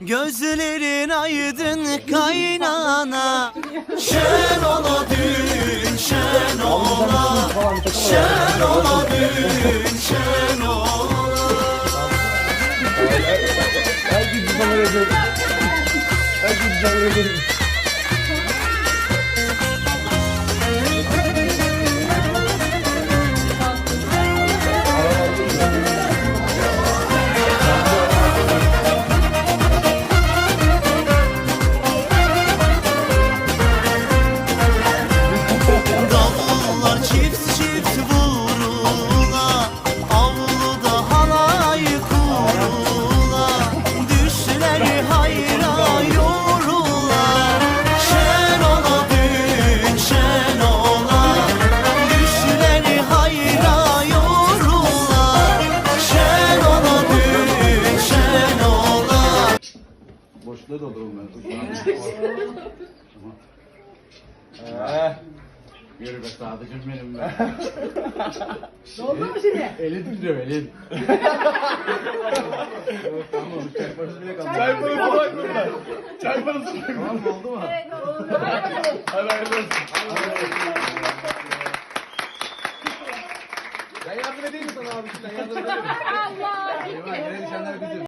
Gözlerin aydın kaynana. Şen ola düğün şen ola Şen ola düğün şen ola Herkes kamera gördü. Herkes bir kamera çift çift vurula Avluda halay kurula. Düşler hayra yorula. Şen ola düğün şen ola. Düşler hayra yorula. Şen ola düğün şen ola. Boşluğa dolduralım ben. Yürü be sadıcım benim ben. Doldu mu şimdi? Elim diyor elim. evet, tamam çay parası bile kaldı. Çay parası kolay kolay. Çay parası kolay kolay. Tamam oldu mu? Evet oldu. Hadi hayırlı olsun. Ben yardım edeyim mi sana abi? Sen yardım edeyim mi? Allah! Eyvah,